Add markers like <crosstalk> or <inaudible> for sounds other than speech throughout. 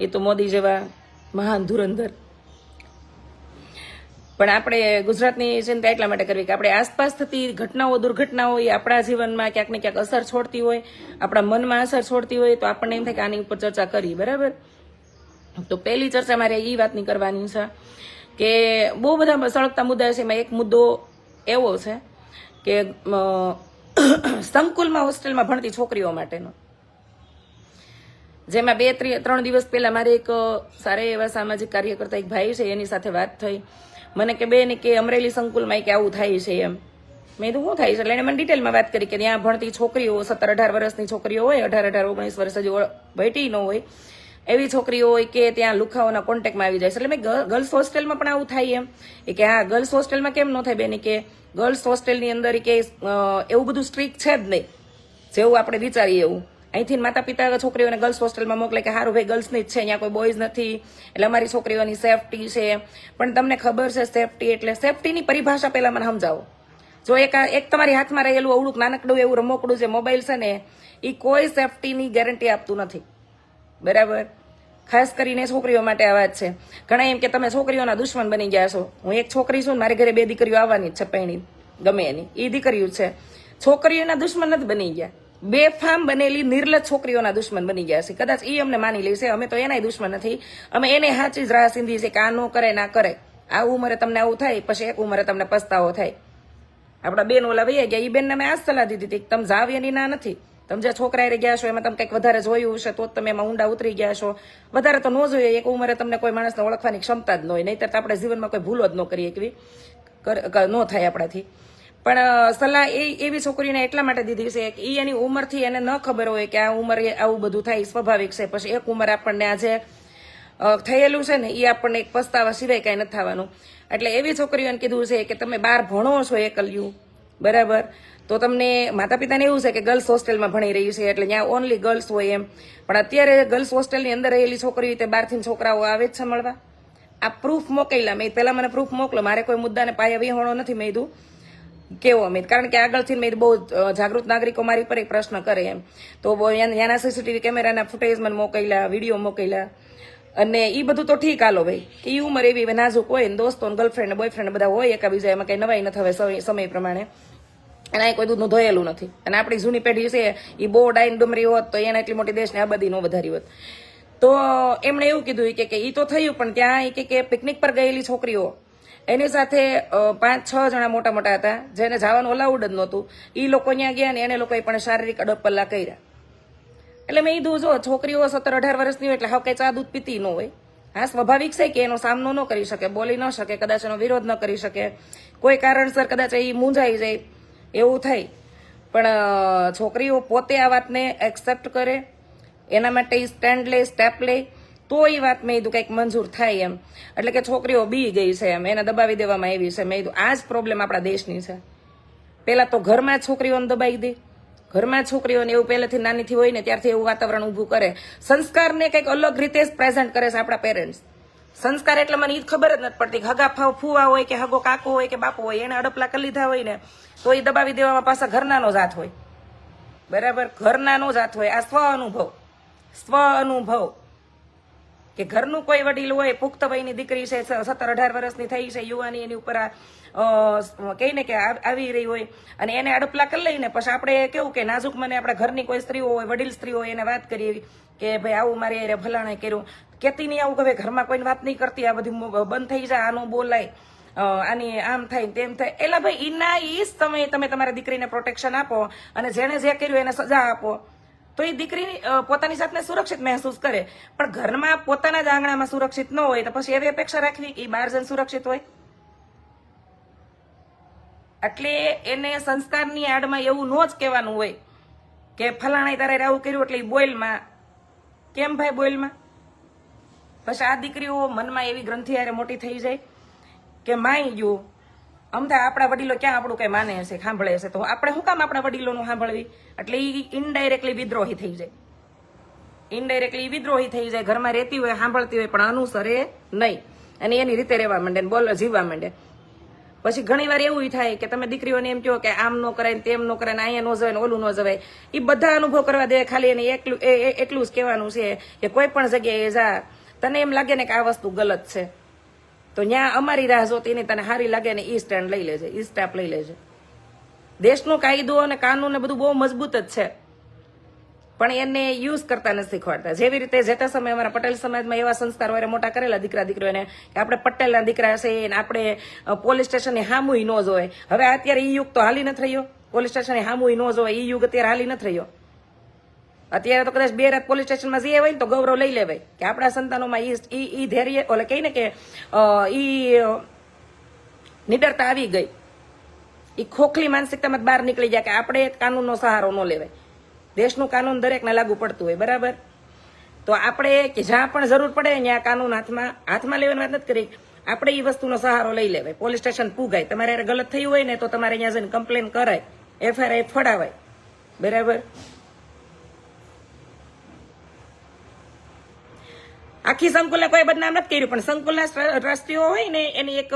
એ તો મોદી જેવા મહાન ધુરંધર. પણ આપણે ગુજરાતની ચિંતા એટલા માટે કરવી કે આપણે આસપાસ થતી ઘટનાઓ, દુર્ઘટનાઓ એ આપણા જીવનમાં ક્યાંક ને ક્યાંક અસર છોડતી હોય, આપણા મનમાં અસર છોડતી હોય, તો આપણને એમ થાય કે આની ઉપર ચર્ચા કરી, બરાબર? તો પહેલી ચર્ચા મારે એ વાતની કરવાની છે કે બહુ બધા સળગતા મુદ્દા છે, એમાં એક મુદ્દો એવો છે કે <coughs> સંકુલમાં, હોસ્ટેલમાં ભણતી છોકરીઓ માટેનો. જેમાં બે, ત્રી- ત્રણ દિવસ પહેલાં મારે એક સારા એવા સામાજિક કાર્યકર્તા એક ભાઈ છે, એની સાથે વાત થઈ. મને કે, બેન કે અમરેલી સંકુલમાં કે આવું થાય છે એમ. મેં કીધું, શું થાય છે? એટલે એને મને ડિટેલમાં વાત કરી કે ત્યાં ભણતી છોકરીઓ સત્તર અઢાર વર્ષની છોકરીઓ હોય અઢાર અઢાર ઓગણીસ વર્ષ હજી ભેટી ન હોય, એવી છોકરીઓ હોય કે ત્યાં લુખાઓના કોન્ટેક્ટમાં આવી જાય છે. એટલે મેં ગર્લ્સ હોસ્ટેલમાં પણ આવું થાય એમ. એ કે, હા ગર્લ્સ હોસ્ટેલમાં કેમ ન થાય બેન? કે ગર્લ્સ હોસ્ટેલની અંદર કે એવું બધું સ્ટ્રિક્ટ છે જ નહીં. જેવું આપણે વિચારીએ એવું. અહીંથી માતા પિતા છોકરીઓને ગર્લ્સ હોસ્ટેલમાં મોકલે કે સારું ભાઈ ગર્લ્સની જ છે, અહીંયા કોઈ બોયઝ નથી. એટલે અમારી છોકરીઓની સેફટી છે. પણ તમને ખબર છે સેફટી એટલે સેફટીની પરિભાષા પહેલાં મને સમજાવો. જો એક એક તમારી હાથમાં રહેલું અવળું નાનકડું એવું રમોકડું જે મોબાઈલ છે ને એ કોઈ સેફટીની ગેરંટી આપતું નથી. બરાબર? ખાસ કરીને છોકરીઓ માટે આ વાત છે. ઘણા એમ કે તમે છોકરીઓના દુશ્મન બની ગયા છો. હું એક છોકરી છું મારી ઘરે બે દીકરીઓ આવવાની જ છે, પૈણી. ગમે એની. એ દીકરીઓ છે. છોકરીઓના દુશ્મન નથી બની ગયા. બેફામ બનેલી નિર્લજ છોકરીઓના દુશ્મન બની ગયા છે. કદાચ એ અમને માની લેશે, અમે તો એનાય દુશ્મન નથી. અમે એને સાચી જ રાહ સિંધી છે કે આ ન કરે, ના કરે. આ ઉંમરે તમને આવું થાય, પછી એક ઉંમરે તમને પસ્તાવો થાય. આપણા બેન ઓલા વૈયા ગયા એ બેનને મેં આ સલાહ દીધી હતી તમે જાવ એની ના નથી. તમે જે છોકરા ગયા છો, એમાં તમે કંઈક વધારે જોયું હશે, તો જ તમે એમાં ઊંડા ઉતરી ગયા છો. વધારે તો ન જોઈએ, એક ઉંમરે તમને કોઈ માણસને ઓળખવાની ક્ષમતા જ ન હોય. નહીતર તો આપણે જીવનમાં કોઈ ભૂલો જ ન કરીએ કે ન થાય આપણાથી. પણ સલાહ એ, એવી છોકરીને એટલા માટે દીધી છે કે એ એની ઉંમરથી એને ન ખબર હોય કે આ ઉંમરે આવું બધું થાય સ્વાભાવિક છે. પછી એક ઉંમર આપણને આજે થયેલું છે ને એ આપણને એક પસ્તાવા સિવાય કાંઈ નથી થવાનું. એટલે એવી છોકરીઓને કીધું છે કે તમે બહાર ભણો છો એકલ્યું, બરાબર? તો તમને માતા પિતાને એવું છે કે ગર્લ્સ હોસ્ટેલમાં ભણી રહી છે, એટલે ત્યાં ઓનલી ગર્લ્સ હોય એમ. પણ અત્યારે ગર્લ્સ હોસ્ટેલની અંદર રહેલી છોકરીઓ તે બહારથી છોકરાઓ આવે જ છે મળવા. આ પ્રૂફ મોકલ્યા, મેં પહેલાં મને પ્રૂફ મોકલો, મારે કોઈ મુદ્દાને પાયા વિહોણો નથી મેં કીધું કેવો અમિત? કારણ કે આગળથી મેં બહુ જાગૃત નાગરિકો મારી પર એક પ્રશ્ન કરે એમ. તો ત્યાંના સીસીટીવી કેમેરાના ફૂટેજ મને મોકલ્યા વીડિયો મોકલ્યા. અને એ બધું તો ઠીક હાલો ભાઈ. કે એ ઉંમર એવી નાજુક હોય ને દોસ્તો ગર્લફ્રેન્ડ બોયફ્રેન્ડ બધા હોય એકાબીજા, એમાં કંઈ નવાઈ નથી હવે સમય- પ્રમાણે. અને આ કોઈ દૂધનું ધોયેલું નથી. અને આપણી જૂની પેઢી છે એ બહુ ડાઈન ડુમરી હોત, તો એને એટલી મોટી દેશને આબાદી ન વધારી હોત. તો એમણે એવું કીધું કે એ તો થયું, પણ ત્યાં કે પિકનિક પર ગયેલી છોકરીઓ એની સાથે પાંચ છ જણા મોટા મોટા હતા, જેને જવાનું અલાઉડ જ નહોતું. એ લોકો ત્યાં ગયા ને એને લોકોએ પણ શારીરિક અડપલ્લા કર્યા. એટલે મેં કીધું, જો છોકરીઓ સત્તર અઢાર વર્ષની હોય એટલે હવે કઈ ચા દૂધ પીતી ન હોય. હા, સ્વાભાવિક છે કે એનો સામનો ન કરી શકે, બોલી ન શકે, કદાચ એનો વિરોધ ન કરી શકે. કોઈ કારણસર કદાચ એ મૂંઝાઈ જાય, એવું થાય. પણ છોકરીઓ પોતે આ વાતને એક્સેપ્ટ કરે, એના માટે સ્ટેન્ડ લે સ્ટેપ લે. તો એ વાત મેં કીધું કંઈક મંજૂર થાય એમ. એટલે કે છોકરીઓ બી ગઈ છે એમ. એને દબાવી દેવામાં આવી છે. મેં કીધું, આ જ પ્રોબ્લેમ આપણા દેશની છે. પહેલાં તો ઘરમાં છોકરીઓને દબાવી દે. ઘરમાં છોકરીઓને એવું પહેલેથી નાનીથી હોય ને ત્યારથી એવું વાતાવરણ ઊભું કરે. સંસ્કારને કંઈક અલગ રીતે જ પ્રેઝન્ટ કરે છે આપણા પેરેન્ટ્સ સંસ્કાર એટલે મને જ ખબર જ નથી પડતી હગા ફાવ ફુવા હોય કે હગો કાકો હોય કે બાપુ હોય એને અડપલા કરી લીધા હોય ને, તો એ દબાવી દેવામાં પાછા ઘરનાનો જાત હોય. બરાબર? ઘરનાનો જાત હોય. આ સ્વ અનુભવ. સ્વ અનુભવ. કે ઘરનું કોઈ વડીલ હોય પુખ્ત વયની દીકરી છે સત્તર અઢાર વર્ષની થઈ છે, યુવાની, એની ઉપર આ ને કે આવી રહી હોય, અને એને અડપલા કરી લઈને પછી આપણે કેવું કે નાજુક મને આપણા ઘરની કોઈ સ્ત્રીઓ હોય, વડીલ સ્ત્રીઓ હોય, એને વાત કરીએ કે ભાઈ આવું મારે એને ફલાણે કર્યું. કેતી નહીં આવું કે ઘરમાં કોઈને વાત નહીં કરતી, આ બધી બંધ થઈ જાય, આનું બોલાય આની આમ થાય તેમ થાય. એટલે ભાઈ એના ઈ જ તમે તમે તમારા દીકરીને પ્રોટેક્શન આપો, અને જેણે જે કર્યું એને સજા આપો. તો એ દીકરી પોતાની જાતને સુરક્ષિત મહેસૂસ કરે. પણ ઘરમાં પોતાના જ આંગણામાં સુરક્ષિત ન હોય તો પછી એવી અપેક્ષા રાખવી કે બહાર જઈને સુરક્ષિત હોય? એટલે એને સંસ્કારની આડમાં એવું ન જ કહેવાનું હોય કે ફલાણા તારે આવું કર્યું એટલે બોઇલમાં કેમ ભાઈ બોઇલમાં પછી આ દીકરીઓ મનમાં એવી ગ્રંથિ હારે મોટી થઈ જાય કે માઈ ગયું અમથા આપણા વડીલો ક્યાં આપણું કઈ માને હશે, સાંભળે હશે તો. આપણે શું કામ આપણા વડીલોનું સાંભળવી? એટલે એ ઇનડાયરેક્ટલી વિદ્રોહી થઈ જાય. ઇનડાયરેક્ટલી વિદ્રોહી થઈ જાય, ઘરમાં રહેતી હોય, સાંભળતી હોય, પણ અનુસરે નહીં. અને એની રીતે રહેવા માંડે બોલો, જીવવા માંડે. પછી ઘણી વાર એવું થાય કે તમે દીકરીઓને એમ કહો કે આમ ન કરાય ને તેમ ન કરાય ને અહીંયા ન જવાય ને ઓલું ન જવાય. એ બધા અનુભવ કરવા દે, ખાલી એને એકલું એટલું જ કહેવાનું છે કે કોઈ પણ જગ્યાએ જા. તને એમ લાગે ને કે આ વસ્તુ ગલત છે. તો ત્યાં અમારી રાહ જોતી નહીં, તને સારી લાગે ને ઈ સ્ટેન્ડ લઈ લેજે, ઈ સ્ટેપ લઈ લેજે. દેશનો કાયદો અને કાનૂન બધું બહુ મજબૂત જ છે. પણ એને યુઝ કરતા નથી શીખવાડતા. જેવી રીતે જતા સમયે અમારા પટેલ સમાજમાં એવા સંસ્કાર વારે મોટા કરેલા દીકરા દીકરીઓને કે આપણે પટેલના દીકરા છે ને આપણે પોલીસ સ્ટેશનની હામુય ન જોવે. હવે અત્યારે ઈ યુગ તો હાલી નથી રહ્યો પોલીસ સ્ટેશનની હામુય ન જોવે. ઈ યુગ અત્યારે હાલી નથી રહ્યો અત્યારે તો કદાચ બે રાત પોલીસ સ્ટેશનમાં જઈએ હોય ને તો ગૌરવ લઈ લેવાય. કે આપણા સંતાનોમાં ઈ ઈ ધૈર્ય ઓલે કહીને કે અ, ઈ નિડરતા આવી ગઈ. ઈ ખોખલી માનસિકતામાં બહાર નીકળી જાય કે આપણે કાનૂનનો સહારો ન લેવાય. દેશનું કાનૂન દરેકને લાગુ પડતું હોય બરાબર? તો આપણે કે જ્યાં પણ જરૂર પડે ત્યાં કાનૂન હાથમાં હાથમાં લેવાની વાત નથી કરી. આપણે એ વસ્તુનો સહારો લઈ લેવાય. પોલીસ સ્ટેશન પૂગાય. તમારે ગલત થયું હોય ને તો તમારે અહીંયા જઈને કમ્પ્લેન કરાય. એફઆઈઆર ફડાવાય. બરાબર? આખી સંકુલને કોઈ બદનામ નથી કર્યું, પણ સંકુલના ટ્ર- ટ્રસ્ટીઓ હોય ને, એની એક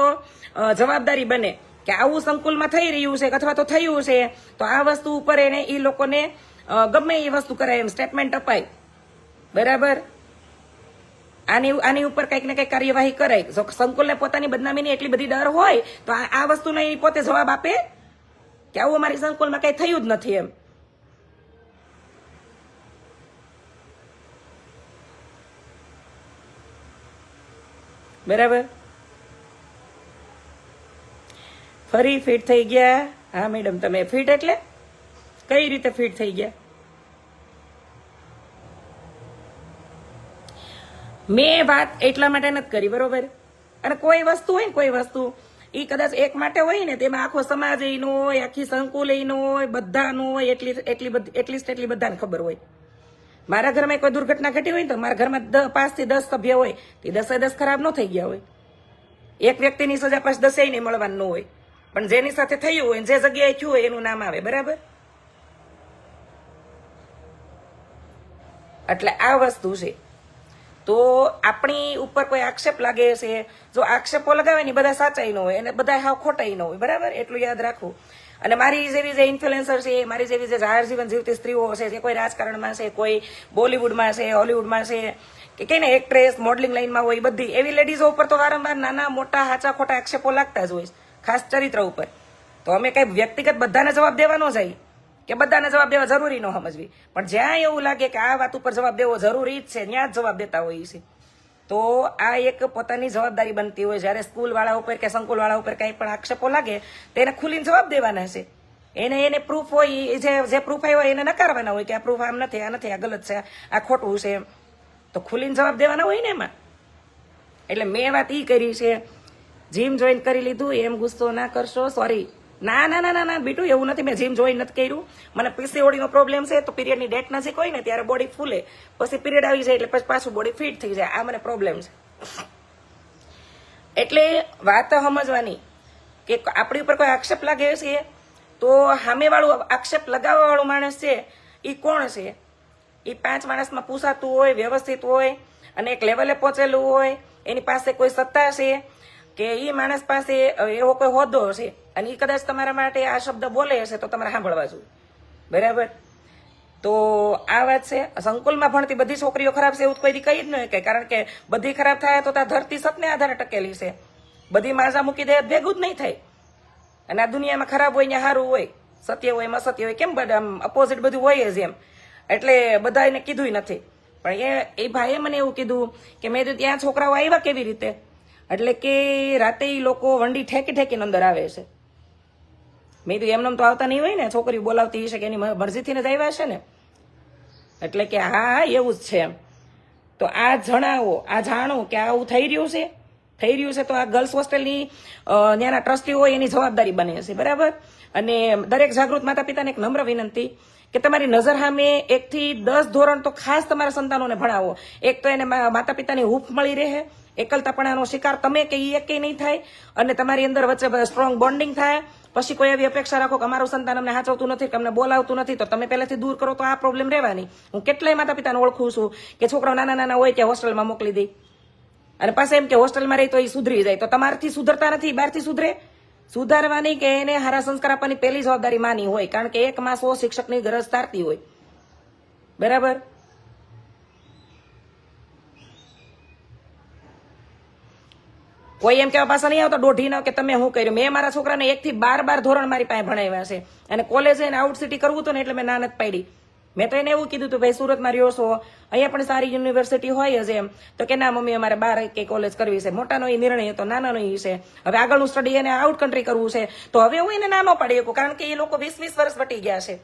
જવાબદારી બને કે આવું સંકુલમાં થઈ રહ્યું છે અથવા તો થયું છે, તો આ વસ્તુ ઉપર એને એ લોકોને ગમે એ વસ્તુ કરાય એમ સ્ટેટમેન્ટ અપાય. બરાબર? આની આની ઉપર કંઈક ને કંઈક કાર્યવાહી કરાય. જો સંકુલને પોતાની બદનામીની એટલી બધી ડર હોય, તો આ વસ્તુનો એ પોતે જવાબ આપે કે આવું અમારી સંકુલમાં કંઈ થયું જ નથી એમ. બરાબર? ફરી ફિટ થઈ ગયા? હા મેડમ તમે ફિટ એટલે? કઈ રીતે ફિટ થઈ ગયા? મેં વાત એટલા માટે નથી કરી, બરોબર? અને કોઈ વસ્તુ હોય ને, કોઈ વસ્તુ એ કદાચ એક માટે હોય ને, તેમાં આખો સમાજ એનો હોય, આખી સંકુલ એનો હોય, બધાનું હોય, એટલી એટલી બધી એટલીસ્ટ એટલી બધાને ખબર હોય. મારા ઘરમાં કોઈ દુર્ઘટના ઘટી હોય ને તો મારા ઘરમાં દ- પાંચથી દસ સભ્ય હોય, તે દસે દસ ખરાબ ન થઈ ગયા હોય. એક વ્યક્તિની સજા પાછ દસે નહીં મળવાનું હોય. પણ જેની સાથે થયું હોય જે જગ્યાએ થયું હોય એનું નામ આવે, બરાબર? એટલે આ વસ્તુ છે. તો આપણી ઉપર કોઈ આક્ષેપ લાગે છે? જો આક્ષેપો લગાવે ને બધા સાચાઈ ન હોય અને બધા હાવ ખોટાઈ ન હોય, બરાબર? એટલું યાદ રાખવું અને મારી જેવી જે ઇન્ફ્લુએન્સર છે, મારી જેવી જે જાહેર જીવન જીવતી સ્ત્રીઓ છે જે કોઈ રાજકારણમાં છે, કોઈ બોલિવૂડમાં છે, હોલિવૂડમાં છે, કે કઈ ને એક્ટ્રેસ મોડલિંગ લાઈનમાં હોય બધી, એવી લેડીઝો ઉપર તો વારંવાર નાના, મોટા, હાચા, ખોટા આક્ષેપો લાગતા જ હોય ખાસ ચરિત્ર ઉપર. તો અમે કઈ વ્યક્તિગત બધાને જવાબ દેવાનો જાય કે બધાને જવાબ દેવા જરૂરી ન સમજવી. પણ જ્યાં એવું લાગે કે આ વાત ઉપર જવાબ દેવો જરૂરી જ છે, ત્યાં જ જવાબ દેતા હોઈએ છીએ. તો આ એક પોતાની જવાબદારી બનતી હોય જ્યારે સ્કૂલ વાળા ઉપર કે સંકુલ વાળા ઉપર કંઈ પણ આક્ષેપો લાગે તેને ખુલીને જવાબ દેવાના છે. એને એને પ્રૂફ હોય જે જે પ્રૂફ આવ્યો એને નકારવાના હોય કે આ પ્રૂફ આમ નથી, આ નથી, આ ગલત છે, આ ખોટું છે એમ. તો ખુલીને જવાબ દેવાના હોય ને એમાં. એટલે મેં વાત ઈ કરી છે જીમ જોઈન કરી લીધું, એમ ગુસ્સો ના કરશો સોરી ના ના ના ના બીટું, એવું નથી. મેં જીમ જોઈન નથી કર્યું. મને પીસીઓડીનો પ્રોબ્લેમ છે, તો પીરિયડની ડેટ નજીક હોય ને, ત્યારે બોડી ફૂલે. પછી પીરિયડ આવી જાય એટલે પછી પાછું બોડી ફિટ થઈ જાય. આ મને પ્રોબ્લેમ છે. એટલે વાત સમજવાની કે આપણી ઉપર કોઈ આક્ષેપ લાગે છે, તો સામેવાળું આક્ષેપ લગાવવાવાળું માણસ છે એ કોણ છે? એ પાંચ માણસમાં પૂછાતું હોય, વ્યવસ્થિત હોય, અને એક લેવલે પહોંચેલું હોય, એની પાસે કોઈ સત્તા છે કે એ માણસ પાસે એવો કોઈ હોદ્દો છે અને એ કદાચ તમારા માટે આ શબ્દ બોલે હશે તો તમારે સાંભળવા જોઈએ બરાબર? તો આ વાત છે. સંકુલમાં ભણતી બધી છોકરીઓ ખરાબ છે એવું કોઈ કહી જ નહીં કે કારણ કે બધી ખરાબ થાય તો ત્યાં ધરતી સતને આધારે ટકેલી છે. બધી માજા મૂકી દે ભેગું જ નહીં થાય. અને આ દુનિયામાં ખરાબ હોય ને સારું હોય, સત્ય હોય એમાં સત્ય હોય, કેમ બધા અપોઝિટ બધું હોય જ એમ. એટલે બધા એને કીધું નથી. પણ એ એ ભાઈએ મને એવું કીધું કે મેં ત્યાં છોકરાઓ આવ્યા કેવી રીતે? એટલે કે રાતે એ લોકો વંડી ઠેકી ઠેકીને અંદર આવે છે. મેં તો એમને તો આવતા નહીં હોય ને છોકરી બોલાવતી હશે કે એની મરજીથી જ આવ્યા છે ને. એટલે કે હા હા, એવું જ છે એમ. તો આ જણાવો, આ જાણો કે આવું થઈ રહ્યું છે? થઈ રહ્યું છે તો આ ગર્લ્સ હોસ્ટેલની ત્યાંના ટ્રસ્ટી હોય એની જવાબદારી બને છે, બરાબર? અને દરેક જાગૃત માતા પિતાને એક નમ્ર વિનંતી કે તમારી નજર સામે એકથી દસ ધોરણ તો ખાસ તમારા સંતાનોને ભણાવો. એક તો એને માતા પિતાની હૂફ મળી રહે, એકલતાપણાનો શિકાર તમે કે એ એક નહીં થાય, અને તમારી અંદર વચ્ચે સ્ટ્રોંગ બોન્ડિંગ થાય, પછી કોઈ એવી અપેક્ષા રાખો કે અમારું સંતાન અમને સાચવતું નથી, કે અમને બોલાવતું નથી, તો તમે પહેલાથી દૂર કરો, તો આ પ્રોબ્લેમ રહેવાની. હું કેટલાય માતા પિતાને ઓળખું છું કે છોકરાઓ નાના નાના હોય કે હોસ્ટેલમાં મોકલી દઈ અને પાછા એમ કે હોસ્ટેલમાં રહી તો એ સુધરી જાય. તો તમારાથી સુધરતા નથી, બહારથી સુધરે. સુધારવાની કે એને હારા સંસ્કાર આપવાની પહેલી જવાબદારી માની હોય, કારણ કે એક માં શિક્ષકની ગરજ તારતી હોય. બરાબર? કોઈ એમ કેવા પાસે નહીં આવતો દોઢી ન કે તમે શું કર્યું? મેં મારા છોકરાને એક થી બાર બાર ધોરણ મારી પાસે ભણાવ્યા છે. અને કોલેજ એને આઉટ સિટી કરવું હતું ને એટલે મેં ના નથી પાડી. મેં તો એને એવું કીધું હતું ભાઈ, સુરતમાં રહ્યો છો, અહીંયા પણ સારી યુનિવર્સિટી હોય જ એમ. તો કે, ના, મમ્મી, અમારે બાર કે કોલેજ કરવી છે. મોટાનો એ નિર્ણય હતો, નાનાનો એ છે. હવે આગળનું સ્ટડી એને આઉટ કન્ટ્રી કરવું છે. તો હવે હું એને નાનો પાડી શકું, કારણ કે એ લોકો વીસ વીસ વર્ષ વટી ગયા છે.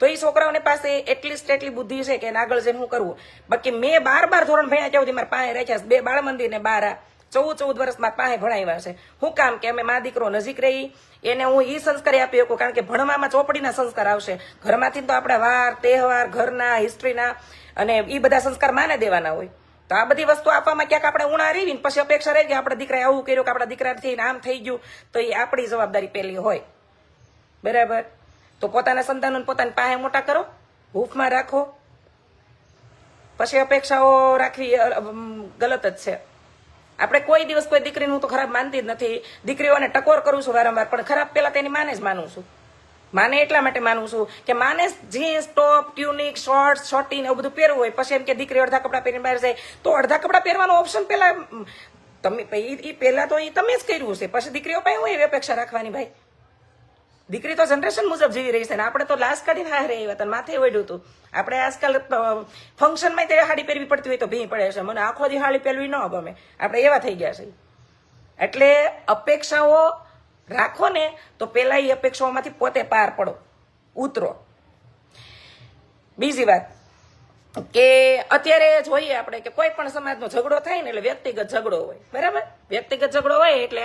તો એ છોકરાઓને પાસે એટલીસ્ટ એટલી બુદ્ધિ છે કે આગળ જઈને હું કરવું બાકી મેં બાર બાર ધોરણ ભણ્યા ત્યાં સુધી મારા પાસે રાખ્યા બે બાળ મંદિર ને બાર ચૌદ ચૌદ વર્ષ મારા પાસે ભણાવ્યા છે. હું કામ કે, અમે મા દીકરો નજીક રહી એને હું એ સંસ્કાર આપી શકું, કારણ કે ભણવામાં ચોપડીના સંસ્કાર આવશે. ઘરમાંથી તો આપણા વાર, તહેવાર, ઘરના હિસ્ટ્રીના અને એ બધા સંસ્કાર માને દેવાના હોય. તો આ બધી વસ્તુ આપવામાં ક્યાંક આપણે ઉણા રહી પછી અપેક્ષા રહી કે આપણા દીકરાએ આવું કર્યું કે આપણા દીકરાથી આમ થઈ ગયું, તો એ આપણી જવાબદારી પહેલી હોય. બરાબર? તો પોતાના સંતાનોને પોતાની પાસે મોટા કરો, હૂફમાં રાખો. પછી અપેક્ષાઓ રાખવી ગલત જ છે. આપણે કોઈ દિવસ કોઈ દીકરીનું તો ખરાબ માનતી જ નથી. દીકરીઓને ટકોર કરું છું વારંવાર, પણ ખરાબ પેલા તેની માને જ માનું છું. માને એટલા માટે માનું છું કે માને jeans, top tunic short shorty એવું બધું પહેરવું હોય. પછી એમ કે દીકરી અડધા કપડાં પહેરીને બહાર જાય. તો અડધા કપડાં પહેરવાનો ઓપ્શન પેલા તમે એ પહેલા તો એ તમે જ કર્યું છે પછી દીકરીઓ પાસે હું એવી અપેક્ષા રાખવાની ભાઈ? દીકરી તો જનરેશન મુજબ જીવી રહી છે ને આપણે તો લાશ કાઢીને હારે આવ્યા હતા માથે વળ્યું હતું. આપણે આજકાલ ફંક્શનમાં તે હાડી પહેરવી પડતી હોય તો ભી પડે છે. મને આખો દી હાડી પહેરવી ન ગમે. આપણે એવા થઈ ગયા છે એટલે અપેક્ષાઓ રાખો ને તો પેલા એ અપેક્ષાઓમાંથી પોતે પાર પડો. ઉતરો. બીજી વાત કે અત્યારે જોઈએ આપણે કે કોઈ પણ સમાજનો ઝઘડો થાય ને એટલે વ્યક્તિગત ઝઘડો હોય. બરાબર? વ્યક્તિગત ઝઘડો હોય એટલે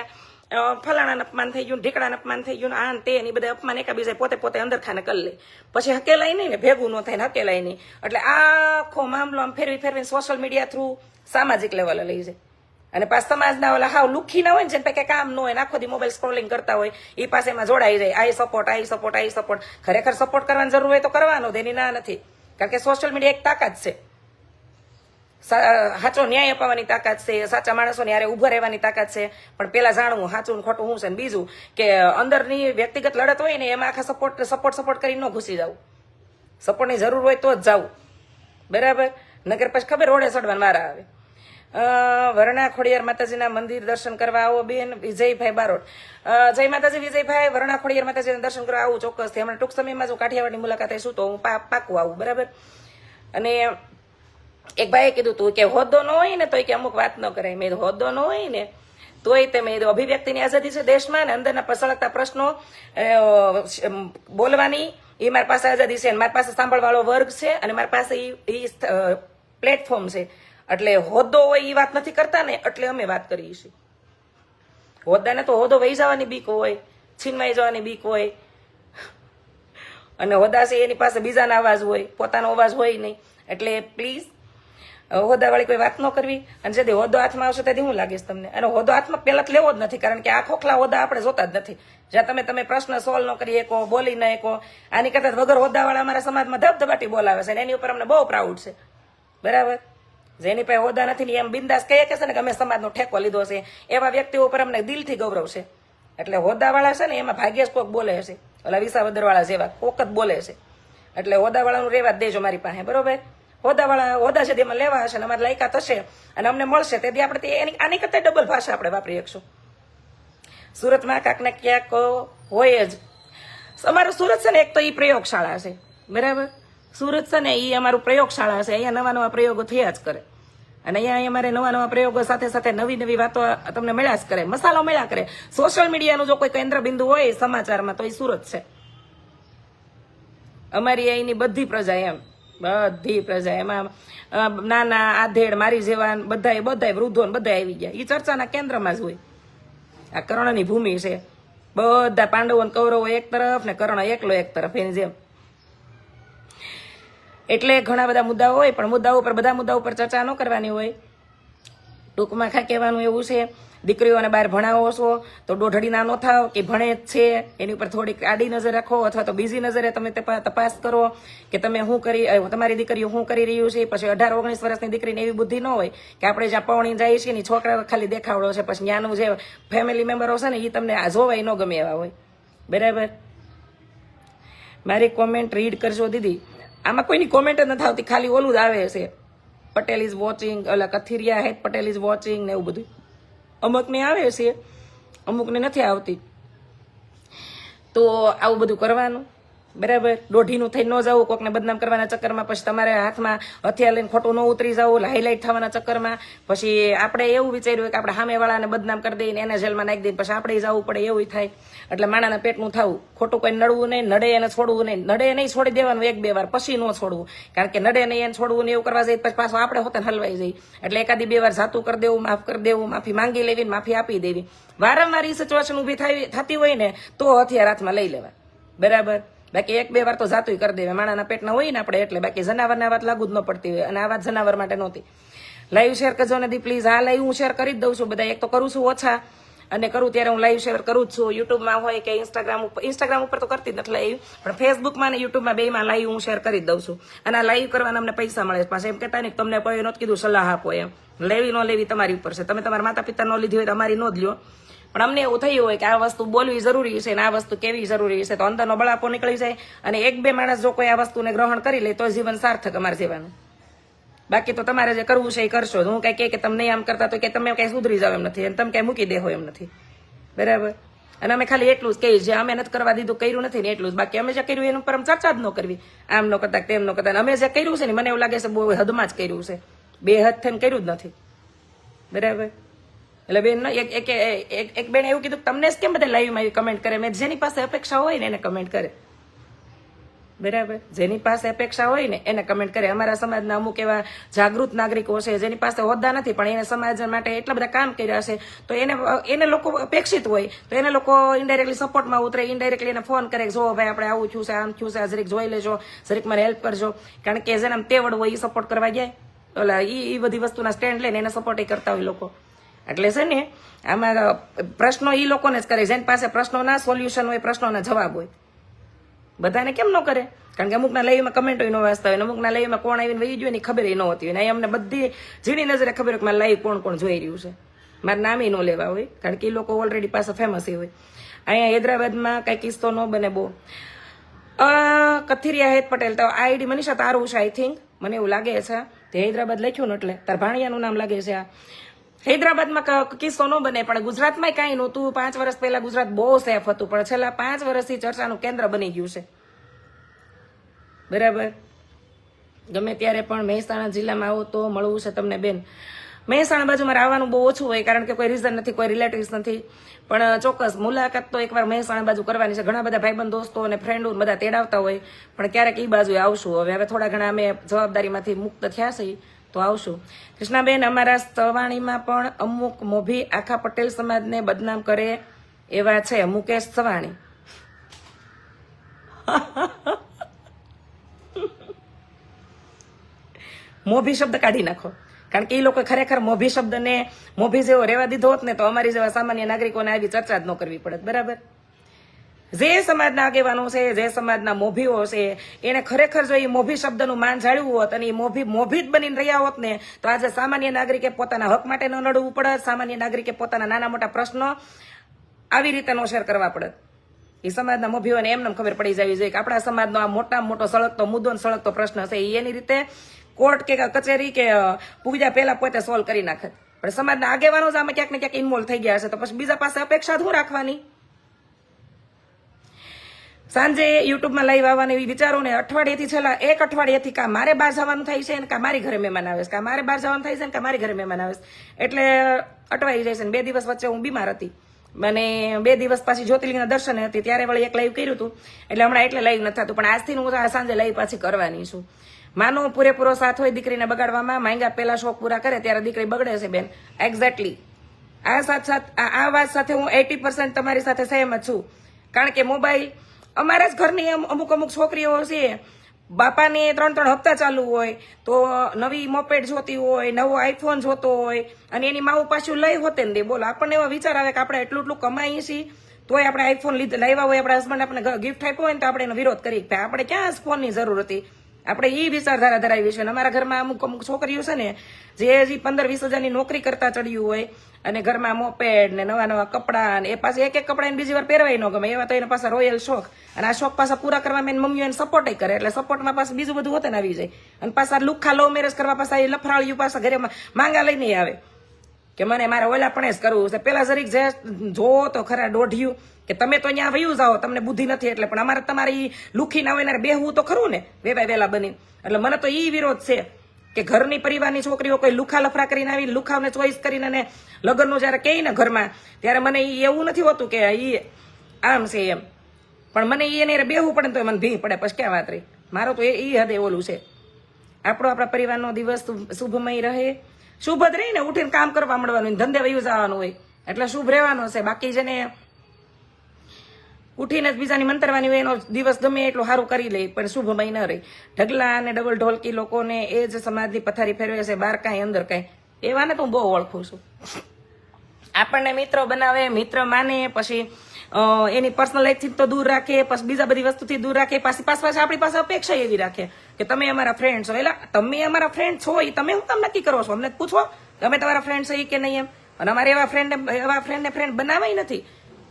ફલાણાને અપમાન થઈ ગયું ઢીકડાને અપમાન થઈ ગયું આ તે એની બધા અપમાન એકાબીજા પોતે પોતે અંદર ખાને કરી લે. પછી હકેલાય નહીં ને, ભેગું ન થાય ને હકેલાય નહીં. એટલે આખો મામલો આમ ફેરવી ફેરવીને સોશિયલ મીડિયા થ્રુ સામાજિક લેવલે લઈ જાય. અને પાછ સમાજના ઓલા હાવ લુખી ના હોય ને જેને પાસે કામ ન હોય ને આખો દી મોબાઈલ સ્ક્રોલિંગ કરતા હોય એ પાસે એમાં જોડાઈ જાય. I support I support I support ખરેખર સપોર્ટ કરવાની જરૂર હોય તો કરવાનો એની ના નથી. કારણ કે સોશિયલ મીડિયા એક તાકાત છે. સાચો ન્યાય અપાવવાની તાકાત છે, સાચા માણસોને યારે ઊભા રહેવાની તાકાત છે. પણ પેલા જાણવું સાચું ખોટું હું છે ને બીજું કે અંદરની વ્યક્તિગત લડત હોય ને એમાં આખા સપોર્ટ સપોર્ટ સપોર્ટ કરીને ઘૂસી જવું સપોર્ટની જરૂર હોય તો જ જવું બરાબર? નગર પછી ખબર રોડે ચડવાનું મારા આવે. વરણા ખોડિયાર માતાજીના મંદિર દર્શન કરવા આવો બેન, વિજયભાઈ બારોટ. જય માતાજી, વિજયભાઈ, વરણા ખોડિયાર માતાજીના દર્શન કરવા આવું ચોક્કસથી. હમણાં ટૂંક સમયમાં જો કાઠિયાવાડની મુલાકાત થઈશું તો હું પાકું આવું. બરાબર? અને એક ભાઈએ કીધું, તું કે હોદ્દો ન હોય ને, તોય કે અમુક વાત ન કરાય. મેં હોદ્દો ન હોય ને, તોય તે મેં અભિવ્યક્તિની આઝાદી છે દેશમાં ને, અંદરના પસળકતા પ્રશ્નો બોલવાની, એ મારી પાસે આઝાદી છે મારી પાસે સાંભળવાળો વર્ગ છે અને મારી પાસે એ પ્લેટફોર્મ છે. એટલે હોદ્દો હોય એ વાત નથી કરતા ને, એટલે અમે વાત કરીએ છીએ. હોદ્દાને તો હોદ્દો વહી જવાની બીક હોય, છીનવાઈ જવાની બીક હોય. અને હોદ્દા છે એની પાસે બીજાના અવાજ હોય, પોતાનો અવાજ હોય નહીં. એટલે પ્લીઝ હોદ્દાવાળી કોઈ વાત ન કરવી. અને જેથી હોદ્દો હાથમાં આવશે તેથી હું લાગીશ તમને. અને હોદો હાથમાં પહેલા જ લેવો જ નથી, કારણ કે આ ખોખલા હોદ્દા આપણે જોતા જ નથી. જ્યાં તમે તમે પ્રશ્ન સોલ્વ ન કરી શકો, બોલી ન શકો. આની કરતા વગર હોદાવાળા અમારા સમાજમાં ધબધબાટી બોલાવે છે એની ઉપર અમને બહુ પ્રાઉડ છે. બરાબર? જેની પાસે હોદા નથી ને એમ બિંદાસ કહે કે છે ને કે અમે સમાજનો ઠેકો લીધો છે. એવા વ્યક્તિઓ ઉપર અમને દિલથી ગૌરવ છે. એટલે હોદાવાળા છે ને એમાં ભાગ્યે જ કોક બોલે છે. ઓલા વિસાવદરવાળા જેવા કોક જ બોલે છે. એટલે હોદાવાળાનું રહેવા જ દેજો મારી પાસે, બરોબર? હોદ્દાવાળા હોદા છે તેમાં લેવા હશે અને અમારે લાયકાત હશે. અને અમને મળશે. તેથી આપણે તે એની, આની કરતા ડબલ ભાષા આપણે વાપરી શકશું સુરતમાં કાંકને ક્યાંક હોય જ. અમારું સુરત છે ને એક તો એ પ્રયોગશાળા છે. બરાબર? સુરત છે ને એ અમારું પ્રયોગશાળા છે. અહીંયા નવા નવા પ્રયોગો થયા જ કરે. અને અહીંયા અમારે નવા નવા પ્રયોગો સાથે સાથે નવી નવી વાતો તમને મળ્યા જ કરે. મસાલો મળ્યા કરે. સોશિયલ મીડિયાનું જો કોઈ કેન્દ્ર બિંદુ હોય સમાચારમાં તો એ સુરત છે. અમારી અહીંની બધી પ્રજા એમ. બધી પ્રજા એમાં નાના આધેડ મારી જેવા બધા બધા વૃદ્ધો બધા આવી ગયા. એ ચર્ચાના કેન્દ્રમાં જ હોય. આ કર્ણની ભૂમિ છે. બધા પાંડવો કૌરવો એક તરફ ને કર્ણ એકલો એક તરફ, એની જેમ. એટલે ઘણા બધા મુદ્દાઓ હોય, પણ મુદ્દાઓ ઉપર બધા મુદ્દાઓ ઉપર ચર્ચા ન કરવાની હોય. ટૂંકમાં ખા કહેવાનું એવું છે દીકરીઓને બહાર ભણાવો છો, તો દોઢડીના ન થાવ કે ભણે જ છે, એની ઉપર થોડીક આડી નજર રાખો અથવા તો બીજી નજરે તમે તપાસ કરો કે તમે શું કરી તમારી દીકરીઓ શું કરી રહ્યું છે, પછી અઢાર, ઓગણીસ વર્ષની દીકરીને એવી બુદ્ધિ ન હોય કે આપણે જ્યાં પૌણી જાય છીએ ને છોકરા ખાલી દેખાવડો છે, પછી ત્યાંનું જે ફેમિલી મેમ્બરો છે ને એ તમને આ જોવાય ન ગમે એવા હોય. બરાબર? મારી કોમેન્ટ રીડ કરજો દીદી. આમાં કોઈની કોમેન્ટ જ નથી આવતી, ખાલી ઓલું જ આવે છે. પટેલ ઇઝ વોચિંગ ઓલા કથિરિયા, હેત પટેલ ઇઝ વોચિંગ ને એવું બધું. અમુકને આવે છે અમુકને નથી આવતી. તો આવું બધું કરવાનું. બરાબર? દોઢીનું થઈ ન જવું કોકને બદનામ કરવાના ચક્કરમાં, પછી તમારે હાથમાં હથિયાર લઈને ખોટું ન ઉતરી જવું હાઇલાઇટ થવાના ચક્કરમાં. પછી આપણે એવું વિચાર્યું કે આપણે સામેવાળાને બદનામ કરી દઈને એને જેલમાં નાખી દઈએ પછી આપણે જવું પડે, એવું થાય. એટલે માણાના પેટનું થવું. ખોટું કોઈ નડવું નહીં, નડે એને છોડવું નહીં. નડે નહીં છોડી દેવાનું એક બે વાર, પછી ન છોડવું. કારણ કે નડે નહીં એને છોડવું ને એવું કરવા જઈએ પછી પાછું આપણે હોતે હલવાઈ જઈએ. એટલે એકાદી બે વાર જાતું કરી દેવું, માફ કરી દેવું, માફી માંગી લેવી માફી આપી દેવી. વારંવાર એ સિચ્યુએશન ઊભી થતી હોય ને, તો હથિયાર હાથમાં લઈ લેવા બરાબર? બાકી એક બે વાર તો જાતું કરી દેવે માણાના પેટના હોય ને આપણે એટલે બાકી જનાવરના વાત લાગુ જ ન પડતી હોય. અને આ વાત જનાવર માટે નહોતી. લાઈવ શેર કરજો નથી પ્લીઝ આ લાઈવ હું શેર કરી જ દઉં છું. બધા એક તો કરું છું ઓછા. અને કરું ત્યારે હું લાઈવ શેર કરું જ છું. યુટ્યુબમાં હોય કે ઇન્સ્ટાગ્રામ ઉપર. ઇન્સ્ટાગ્રામ ઉપર તો કરતી નથી લાઈવ પણ ફેસબુકમાં અને યુટ્યુબમાં બેમાં લાઈવ હું શેર કરી દઉં છું. અને આ લાઈવ કરવાના અમને પૈસા મળે છે. પાછા એમ કહેતા કે તમને કોઈ નહોતું કીધું, સલાહ આપો એમ. લેવી ન લેવી તમારી ઉપર છે. તમે તમારા માતા પિતા ન લીધી હોય તો અમારી ન જ લ્યો. પણ અમને એવું થયું હોય કે આ વસ્તુ બોલવી જરૂરી છે અને આ વસ્તુ કેવી જરૂરી છે, તો અંદરનો બળાપો નીકળી જાય અને એક બે માણસ જો કોઈ આ વસ્તુને ગ્રહણ કરી લે તો જીવન સાર્થક અમારે જીવાનું બાકી તો તમારે જે કરવું છે એ કરશો હું કઈ કે તમને આમ કરતા તો કે તમે કઈ સુધરી જાવ એમ નથી અને તમે કઈ મૂકી દેહો એમ નથી. બરાબર? અને અમે ખાલી એટલું જ કહીએ જે અમે નથી કરવા દીધું કર્યું નથી ને એટલું જ. બાકી અમે જે કર્યું એનું પર ચર્ચા જ ન કરવી. આમ ન કરતા, તેમ ન કરતા. અમે જે કર્યું છે ને, મને એવું લાગે છે બહુ હદમાં જ કર્યું છે. બે હદ થઈને કર્યું જ નથી. બરાબર? એટલે બેન, એક એક એક બેન એવું કીધું તમને જ કેમ બધા લાઈવમાં એવી કમેન્ટ કરે? મેં જેની પાસે અપેક્ષા હોય ને એને કમેન્ટ કરે. બરાબર? જેની પાસે અપેક્ષા હોય ને એને કમેન્ટ કરે. અમારા સમાજના અમુક એવા જાગૃત નાગરિકો છે જેની પાસે હોદ્દા નથી, પણ એને સમાજ માટે એટલા બધા કામ કર્યા છે તો એને એને લોકો અપેક્ષિત હોય, તો એને લોકો ઇન્ડાયરેક્ટલી સપોર્ટમાં ઉતરે ઇન્ડાયરેક્ટલી એને ફોન કરે જો ભાઈ આપણે આવું થયું છે, આમ છે, આ જરીક જોઈ લેજો, જરીક મને હેલ્પ કરજો. કારણ કે જેને આમ તેવડ હોય એ સપોર્ટ કરવા જાય ઓલા ઈ બધી વસ્તુના સ્ટેન્ડ લઈને એને સપોર્ટ કરતા હોય લોકો. એટલે છે ને, આમાં પ્રશ્નો એ લોકોને જ કરે. જેની પાસે પ્રશ્નોના સોલ્યુશન હોય, પ્રશ્નોના જવાબ હોય. બધાને કેમ ન કરે? કારણ કે અમુકના લાઈવમાં કમેન્ટો ન વાંચતા હોય અમુકના લઈમાં કોણ આવીને વહી જોઈએ ખબર ન હોતી હોય. અમને બધી ઝીણી નજરે ખબર હોય કે મારે લાઈવ કોણ કોણ જોઈ રહ્યું છે. મારે નામે ન લેવા હોય, કારણ કે એ લોકો ઓલરેડી પાસે ફેમસ હોય. અહીંયા હૈદરાબાદમાં કઈ કિસ્સો ન બને બહુ. કથિરિયા હેત પટેલ. તો આઈડી મનીષા તારું છે આઈ થિંક મને એવું લાગે છે. તે હૈદરાબાદ લખ્યું ને એટલે. તાર ભાણિયાનું નામ લાગે છે આ. હૈદરાબાદમાં કિસ્સો ન બને, પણ ગુજરાતમાં કાંઈ નહોતું. પાંચ વર્ષ પહેલા ગુજરાત બહુ સેફ હતું, પણ છેલ્લા પાંચ વર્ષથી ચર્ચાનું કેન્દ્ર બની ગયું છે. બરાબર? ગમે ત્યારે પણ મહેસાણા જિલ્લામાં આવો તો મળવું છે તમને, બેન. મહેસાણા બાજુ મારે આવવાનું બહુ ઓછું હોય, કારણ કે કોઈ રીઝન નથી, કોઈ રિલેટિવ્સ નથી. પણ ચોક્કસ મુલાકાત તો એકવાર મહેસાણા બાજુ કરવાની છે. ઘણા બધા ભાઈબંધ, દોસ્તો અને ફ્રેન્ડો બધા તેડાવતા હોય, પણ ક્યારેક એ બાજુ આવશું. હવે હવે થોડા ઘણા અમે જવાબદારીમાંથી મુક્ત થયા છીએ. તો આવશું. કૃષ્ણાબેન, અમારા સવાણીમાં પણ અમુક મોભી આખા પટેલ સમાજને બદનામ કરે એવા છે. મુકેશ સવાણી. મોભી શબ્દ કાઢી નાખો. કારણ કે એ લોકો ખરેખર મોભી શબ્દને મોભી જેવો રહેવા દીધો હોત ને તો અમારી જેવા સામાન્ય નાગરિકોને આવી ચર્ચા જ ન કરવી પડત. બરાબર? જે સમાજના આગેવાનો છે, જે સમાજના મોભીઓ છે, એને ખરેખર જો એ મોભી શબ્દનું માન જાળવ્યું હોત અને એ મોભી મોભી જ બનીને રહ્યા હોત ને, તો આજે સામાન્ય નાગરિકે પોતાના હક માટે ન લડવું પડત, સામાન્ય નાગરિકે પોતાના નાના મોટા પ્રશ્નો આવી રીતે નો શેર કરવા પડત. એ સમાજના મોભીઓને એમને ખબર પડી જવી જોઈએ કે આપણા સમાજનો આ મોટા મોટો સળગતો, મુદ્દો સળગતો પ્રશ્ન છે. એ એની રીતે કોર્ટ કે કચેરી કે પૂજા પહેલા પોતે સોલ્વ કરી નાખે. પણ સમાજના આગેવાનો જ આમાં ક્યાંક ને ક્યાંક ઇન્વોલ્વ થઈ ગયા છે તો પછી બીજા પાસે અપેક્ષા શું રાખવાની? સાંજે યુટ્યુબમાં લાઈવ આવવાની એવી વિચારો ને અઠવાડિયેથી છેલ્લા એક અઠવાડિયેથી કા મારે બહાર જવાનું થાય છે ને કા મારી ઘરે મહેમાન આવે છે? કા મારે બહાર જવાનું થાય છે ને કા મારી ઘરે મહેમાન આવે છે? એટલે અટવાઈ જાય છે ને બે દિવસ વચ્ચે હું બીમાર હતી. મને બે દિવસ પાછી જ્યોતિર્લિંગના દર્શન હતી, ત્યારે વળી એક લાઈવ કર્યું હતું. એટલે હમણાં એટલે લાઈવ નથી થતું, પણ આજથી હું સાંજે લાઈવ પાછી કરવાની છું. માનો પૂરેપૂરો સાથ હોય દીકરીને બગાડવામાં, માંગ્યા પહેલા શોખ પૂરા કરે, ત્યારે દીકરી બગડે છે બેન. એક્ઝેક્ટલી આ સાથ સાથ આ આ વાત સાથે હું એટી પર્સન્ટ તમારી સાથે સહેમત છું. કારણ કે મોબાઈલ અમારા જ ઘરની અમુક અમુક છોકરીઓ છે. બાપાને ત્રણ ત્રણ હપ્તા ચાલુ હોય, તો નવી મોપેડ જોતી હોય, નવો આઈફોન જોતો હોય, અને એની માવું પાછું લઈ હોતે ને દે. બોલો, આપણને એવા વિચાર આવે કે આપણે એટલું એટલું કમાઈએ છીએ, તોય આપણે આઈફોન લીધે લાવ્યા હોય, આપણા હસબન્ડ આપણે ગિફ્ટ આપ્યો હોય ને તો આપણે એનો વિરોધ કરી આપણે ક્યાં ફોનની જરૂર હતી? આપણે એ વિચારધારા ધરાવી છે અને અમારા ઘરમાં અમુક અમુક છોકરીઓ છે ને, જે હજી પંદર વીસ હજારની નોકરી કરતા ચડ્યું હોય અને ઘરમાં મોપેડ ને નવા નવા કપડાં એ પાસે એક એક કપડા બીજી વાર પહેરવાય ન ગમે, એવા તો એના પાસે રોયલ શોખ. અને આ શોખ પાછા પૂરા કરવામાં એની મમ્મીઓ એને સપોર્ટ કરે, એટલે સપોર્ટમાં પાછું બીજું બધું હોતે આવી જાય. અને પાછા લુખા લવ મેરેજ કરવા પાછા એ લફરાળિયું પાછા ઘરે માંગા લઈને આવે. કે મને મારે ઓલા પણ જ કરવું છે. પેલા જરીક જે જોવો તો ખરા દોઢિયું કે તમે તો અહીંયા વયું જાઓ, તમને બુદ્ધિ નથી એટલે પણ અમારે તમારી લુખી ના હોય બેહવું તો ખરું ને, વેવાય વેલા બની એટલે મને તો ઈ વિરોધ છે કે ઘરની પરિવારની છોકરીઓ કોઈ લુખા લફરા કરીને આવી લુખાને ચોઈસ કરીને લગ્નનું જ્યારે કહે ને ઘરમાં, ત્યારે મને એવું નથી હોતું કે ઈ આમ છે એમ. પણ મને એને બેહવું પડે તો મને ભી પડે, પછી ક્યાં વાત રહી? મારો તો એ હદે ઓલું છે. આપણો આપણા પરિવારનો દિવસ શુભમય રહે. શુભ જ રહી ને ઉઠીને કામ કરવા મળવાનું ધંધે વયું જવાનું હોય. એટલે શુભ રહેવાનું છે. બાકી જેને ઉઠીને બીજાની મંતરવાની હોય એનો દિવસ ગમે એટલું સારું કરી લે, પણ શુભમય ન રહી. ઢગલા અને ડબલ ઢોલકી લોકોને એ જ સમાજની પથારી ફેરવે છે, બહાર કાંઈ, અંદર કાંઈ. એવાને તો હું બહુ ઓળખું છું. આપણને મિત્રો બનાવે, મિત્ર માને, પછી એની પર્સનલ લાઈફથી તો દૂર રાખે, પછી બીજા બધી વસ્તુથી દૂર રાખે, પાછી પાછ પાછા આપણી પાસે અપેક્ષા એવી રાખે. કે તમે અમારા ફ્રેન્ડ છો. એટલે તમે અમારા ફ્રેન્ડ છો એ તમે હું કામ નક્કી કરો છો? અમને પૂછો, તમે તમારા ફ્રેન્ડ છો એ કે નહીં એમ? અને અમારે એવા ફ્રેન્ડ એવા ફ્રેન્ડને ફ્રેન્ડ બનાવાય નથી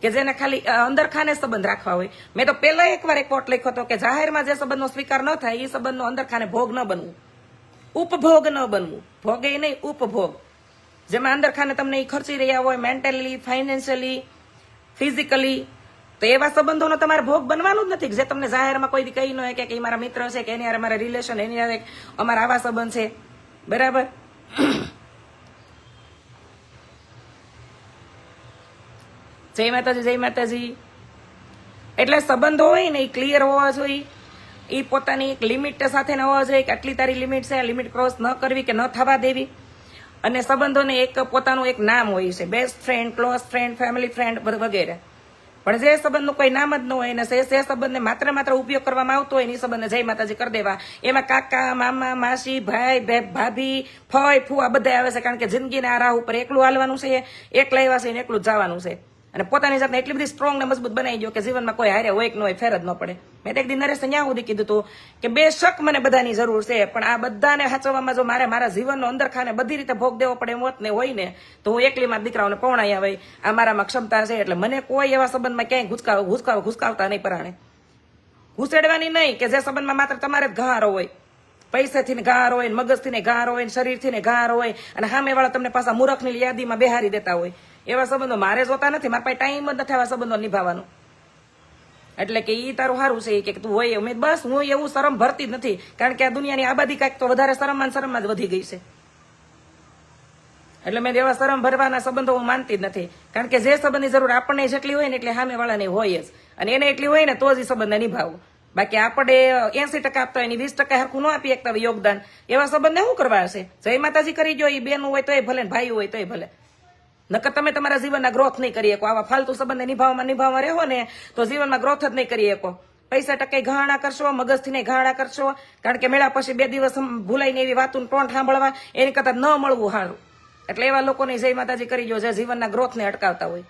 કે જેને ખાલી અંદર ખાને સંબંધ રાખવા હોય. મેં તો પહેલા એકવાર એક પોટ લખ્યો હતો કે જાહેરમાં જે સંબંધનો સ્વીકાર ન થાય એ સંબંધનો અંદર ખાને ભોગ ન બનવું. ઉપભોગ ન બનવું. ભોગે નહીં, ઉપભોગ. જેમાં અંદર ખાને તમને એ ખર્ચી રહ્યા હોય મેન્ટલી ફાઇનાન્શિયલી ફિઝિકલી તો એવા સંબંધોનો તમારે ભોગ બનવાનું જ નથી જે તમને જાહેરમાં કોઈ કહી ન કે એ મારા મિત્ર છે કે એની હારે મારા રિલેશન એની હારે અમારા આવા સંબંધ છે. બરાબર? <clears throat> જય માતાજી જય માતાજી. એટલે સંબંધો હોય ને એ ક્લિયર હોવા જોઈએ. એ પોતાની એક લિમિટ સાથે ન હોવા જોઈએ કે આટલી તારી લિમિટ છે લિમિટ ક્રોસ ન કરવી કે ન થવા દેવી. અને સંબંધોને એક પોતાનું એક નામ હોય છે. Best friend close friend family friend વગેરે. પણ જે સંબંધનું કોઈ નામ જ ન હોય અને જે સંબંધને માત્ર માત્ર ઉપયોગ કરવામાં આવતો હોય એની સંબંધને જય માતાજી કરી દેવા. એમાં કાકા, મામા, માસી, ભાઈ ભાભી ફય ફૂ આ બધા આવે છે કારણ કે જિંદગીને આ રાહ ઉપર એકલું હાલવાનું છે, એકલા એવા છે ને એકલું જવાનું છે. અને પોતાની જાતને એટલી બધી સ્ટ્રોંગ ને મજબૂત બનાવી દો કે જીવનમાં કોઈ હારે હોય કે ન હોય, ફેર જ ન પડે. મેં એક દિન નરેશ ત્યાં સુધી કીધું હતું કે બે શક મને બધાની જરૂર છે, પણ આ બધાને સાચવવામાં જો મારે મારા જીવનનો અંદર ખાને બધી રીતે ભોગ દેવો પડે મોત ને હોય ને, તો હું એકલી મારા દીકરાઓને પૌણાયા આવે? આ મારામાં ક્ષમતા છે એટલે મને કોઈ એવા સંબંધમાં ક્યાંય ઘુસકાવ ઘુસકાવ ઘુસકાવતા નહીં પરાણે. ઘુસેડવાની નહીં કે જે સંબંધમાં માત્ર તમારે જ ઘારો હોય. પૈસાથી ને ગાર હોય મગજથી ને ગાર હોય શરીરથી ને ગાર હોય અને સામે વાળા તમને પાછા મૂરખની યાદીમાં બેહારી દેતા હોય. એવા સંબંધો મારે જોતા નથી, મારા પાસે ટાઈમ જ નથી આવા સંબંધો નિભાવવાનો. એટલે કે ઈ તારું સારું છે કે તું હોય મેં બસ, હું એવું શરમ ભરતી જ નથી, કારણ કે આ દુનિયાની આબાદી કાંઈક તો વધારે શરમમાં શરમમાં જ વધી ગઈ છે. એટલે મેં એવા શરમ ભરવાના સંબંધો હું માનતી જ નથી, કારણ કે જે સંબંધની જરૂર આપણને જેટલી હોય ને એટલે સામેવાળાને હોય જ. અને એને એટલી હોય ને તો જ એ સંબંધને નિભાવો. બાકી આપણે એસી ટકા આપતા હોય વીસ ટકા હરખું ન આપી શકતા યોગદાન. એવા સંબંધને શું કરવા હશે જય માતાજી કરી જો એ બેન હોય તોય ભલે ને ભાઈ હોય તોય ભલે. નકર તમે તમારા જીવનના ગ્રોથ નહીં કરી શકો. આવા ફાલતુ સંબંધ નિભાવવામાં નિભાવવા રહો ને તો જીવનમાં ગ્રોથ જ નહીં કરી શકો. પૈસા ટકે ઘાણા કરશો મગજથી નહીં ઘાણા કરશો. કારણ કે મેળા પછી બે દિવસ ભૂલાઈને એવી વાતું ટોંટ સાંભળવા એની કરતા ન મળવું સારું એટલે એવા લોકોને જય માતાજી કરી જો જે જીવનના ગ્રોથને અટકાવતા હોય.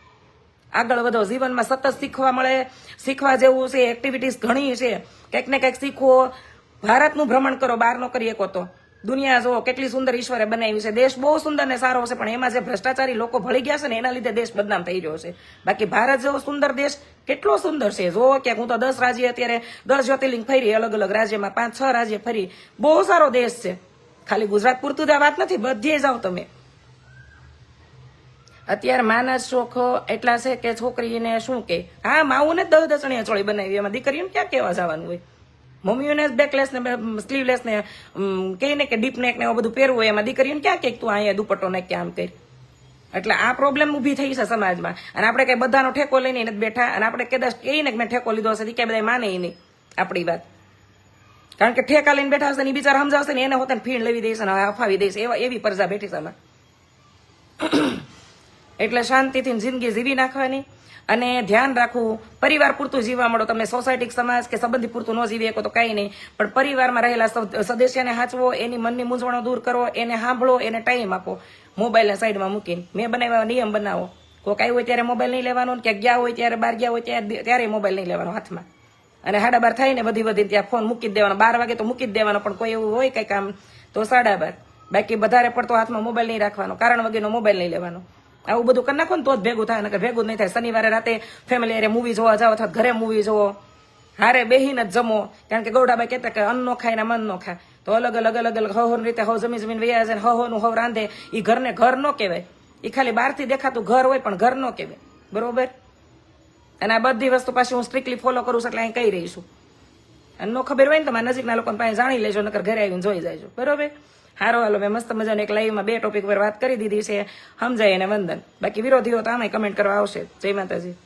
આગળ વધો. જીવનમાં સતત શીખવા મળે, શીખવા જેવું છે એક્ટિવિટીઝ ઘણી છે. કંઈક ને કંઈક શીખવો. ભારતનું ભ્રમણ કરો, બહાર નો કરી શકો તો. દુનિયા જો કેટલી સુંદર ઈશ્વરે બનાવી છે. દેશ બહુ સુંદર ને સારો છે પણ એમાં જે ભ્રષ્ટાચારી લોકો ભળી ગયા છે ને, એના લીધે દેશ બદનામ થઈ રહ્યો છે. બાકી ભારત જેવો સુંદર દેશ કેટલો સુંદર છે. જો કે હું તો દસ રાજ્ય અત્યારે, દસ જ્યોતિર્લિંગ ફરી અલગ અલગ રાજ્યમાં, પાંચ છ રાજ્ય ફરી, બહુ સારો દેશ છે. ખાલી ગુજરાત પૂરતું જ આ વાત નથી, બધે જાઓ તમે. અત્યારે માના શોખ એટલા છે કે છોકરીને શું કે? હા માવું ને દસ દસણીયા ચોળી બનાવી, એમાં દીકરીને ક્યાં કેવા જવાનું હોય? મમ્મીઓને બેકલેસ ને સ્લીવલેસ ને કહીને કે ડીપ નેક ને એવું બધું પહેરવું હોય એમાં દીકરીઓને ક્યાં કે તું અહીંયા દુપટ્ટો ને ક્યાં આમ કરી. એટલે આ પ્રોબ્લેમ ઊભી થઈ છે સમાજમાં. અને આપણે કઈ બધાનો ઠેકો લઈને નથી બેઠા. અને આપણે કદાચ કહીને કે મેં ઠેકો લીધો હશે કે બધા માને નહીં, આપણી વાત. કારણ કે ઠેકા લઈને બેઠા હશે ને એ બિચારા સમજાવશે ને એને હોતે ફીણ લેવી દઈશ ને અફાવી દઈશ. એવા એવી પરજા બેઠી છે <clears throat> એટલે શાંતિથી જિંદગી જીવી નાખવાની. અને ધ્યાન રાખવું પરિવાર પૂરતું જીવવા મળો. તમે સોસાયટી સમાજ કે સંબંધી પૂરતું ન જીવી શકો તો કાંઈ નહીં. પણ પરિવારમાં રહેલા સદસ્યને હાચવો, એની મનની મૂંઝવણો દૂર કરો, એને સાંભળો, એને ટાઈમ આપો. મોબાઈલને સાઈડમાં મૂકીને. મેં બનાવ્યા નિયમ બનાવો. કોઈક આવ્યું હોય ત્યારે મોબાઈલ નહીં લેવાનો કે ગયા હોય ત્યારે બાર ગયા હોય ત્યારે ત્યારે મોબાઈલ નહીં લેવાનો હાથમાં. અને સાડા બાર થાય ને બધી બધી ત્યાં ફોન મૂકી દેવાનો. બાર વાગે તો મૂકી જ દેવાનો, પણ કોઈ એવું હોય કઈ કામ, તો સાડા બાર. બાકી વધારે પડતો હાથમાં મોબાઈલ નહીં રાખવાનો. કારણ વગરનો મોબાઈલ નહીં લેવાનો. આવું બધું કરી નાખો ને તો જ ભેગું થાય, નકર ભેગું નહીં થાય. શનિવારે રાતે ફેમિલી અરે મૂવી જોવા જાઓ, અથવા ઘરે મૂવી જોવો હારે બેહીને જ જમો. કારણ કે ગૌડાભાઈ કહેતા કે અન્ન નો ખાય ને મન નો ખાય. તો અલગ અલગ અલગ અલગ હો રીતે હો જમીન જમીન વૈયા છે હો નું હો રાંધે. એ ઘરને ઘર ન કહેવાય. એ ખાલી બહારથી દેખાતું ઘર હોય પણ ઘર નો કહેવાય. બરોબર? અને આ બધી વસ્તુ પાછી હું સ્ટ્રિક્ટલી ફોલો કરું છું એટલે અહીં કહી રહી છું. અને ખબર હોય ને તમારા નજીકના લોકોને પાસે જાણી લેજો, નકર ઘરે આવીને જોઈ જાયજો. બરોબર? હારો, હાલો, મેં મસ્ત મજાને એક લાઈવમાં બે ટોપિક પર વાત કરી દીધી છે. સમજાય અને વંદન. બાકી વિરોધીઓ તો આમાંય કમેન્ટ કરવા આવશે. જય માતાજી.